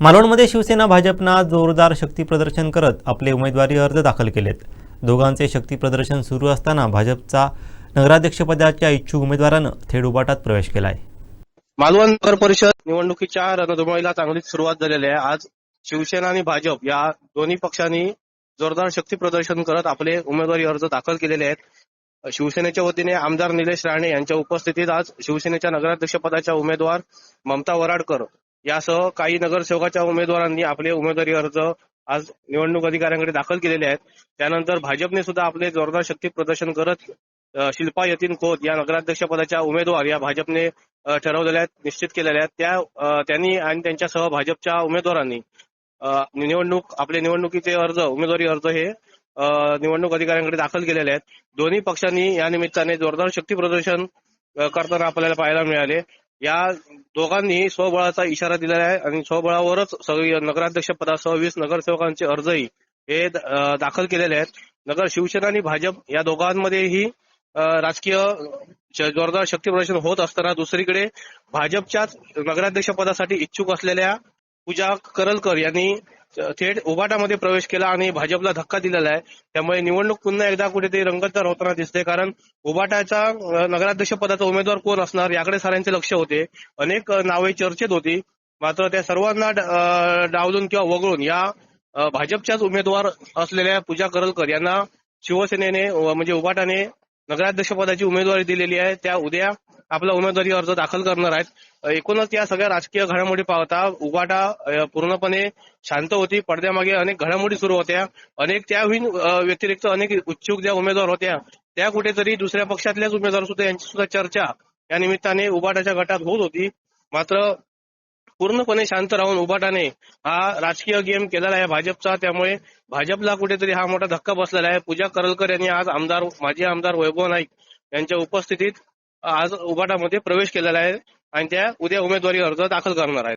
मालवणमध्ये शिवसेना भाजपनं जोरदार शक्ती प्रदर्शन करत आपले उमेदवारी अर्ज दाखल केलेत. दोघांचे शक्ती प्रदर्शन सुरू असताना भाजपचा नगराध्यक्षपदाच्या इच्छुक उमेदवारानं थेट उबाटात प्रवेश केलाय. मालवण नगर परिषद निवडणुकीच्या रणधुमाळीला चांगलीच सुरुवात झालेली आहे. आज शिवसेना आणि भाजप या दोन्ही पक्षांनी जोरदार शक्ती प्रदर्शन करत आपले उमेदवारी अर्ज दाखल केलेले आहेत. शिवसेनेच्या वतीने आमदार निलेश राणे यांच्या उपस्थितीत आज शिवसेनेच्या नगराध्यक्षपदाच्या उमेदवार ममता वराडकर यासह काही नगरसेवकाच्या उमेदवारांनी आपले उमेदवारी अर्ज आज निवडणूक अधिकाऱ्यांकडे दाखल केलेले आहेत. त्यानंतर भाजपने सुद्धा आपले जोरदार शक्ती प्रदर्शन करत शिल्पा यतीन खोत या नगराध्यक्षपदाच्या उमेदवार या भाजपने ठरवलेल्या आहेत निश्चित केलेल्या आहेत. त्या त्यांनी आणि त्यांच्यासह भाजपच्या उमेदवारांनी निवडणूक आपले निवडणुकीचे अर्ज उमेदवारी अर्ज हे निवडणूक अधिकाऱ्यांकडे दाखल केलेले आहेत. दोन्ही पक्षांनी या निमित्ताने जोरदार शक्ती प्रदर्शन करताना आपल्याला पाहायला मिळाले. या दोघांनी स्वबळाचा इशारा दिलेला आहे आणि स्वबळावरच सगळी नगराध्यक्ष पदासह वीस नगरसेवकांचे अर्जही हे दाखल केलेले आहेत. नगर शिवसेना आणि भाजप या दोघांमध्येही राजकीय जोरदार शक्ती प्रदर्शन होत असताना दुसरीकडे भाजपच्याच नगराध्यक्ष पदासाठी इच्छुक असलेल्या पूजा करलकर यांनी थेट उभाटामध्ये प्रवेश केला आणि भाजपला धक्का दिलेला आहे. त्यामुळे निवडणूक पुन्हा एकदा कुठेतरी रंगतदार होताना दिसते. कारण उभाटाचा नगराध्यक्ष पदाचा उमेदवार कोण असणार याकडे साऱ्यांचे लक्ष होते. अनेक नावे चर्चेत होती. मात्र त्या सर्वांना डावलून किंवा वगळून या भाजपच्याच उमेदवार असलेल्या पूजा करलकर यांना शिवसेनेने म्हणजे उभाटाने नगराध्यक्ष पदाची उमेदवारी दिलेली आहे. त्या उद्या आपला उमेदवारी अर्ज दाखल करणार आहेत. एकूणच या सगळ्या राजकीय घडामोडी पाहता उगाटा पूर्णपणे शांत होती. पडद्यामागे अनेक घडामोडी सुरू होत्या. अनेक त्याहून व्यतिरिक्त अनेक उत्सुक ज्या उमेदवार होत्या त्या कुठेतरी दुसऱ्या पक्षातल्याच उमेदवार सुद्धा यांची सुद्धा चर्चा या निमित्ताने उबाटाच्या गटात होत होती. मात्र पूर्णपणे शांत राहून उबाटाने हा राजकीय गेम केलेला आहे भाजपचा. त्यामुळे भाजपला कुठेतरी हा मोठा धक्का बसलेला आहे. पूजा करलकर यांनी आज आमदार माजी आमदार वैभव नाईक यांच्या उपस्थितीत आज उभाटामध्ये प्रवेश केलेला आहे आणि त्या उद्या उमेदवारी अर्ज दाखल करणार आहेत.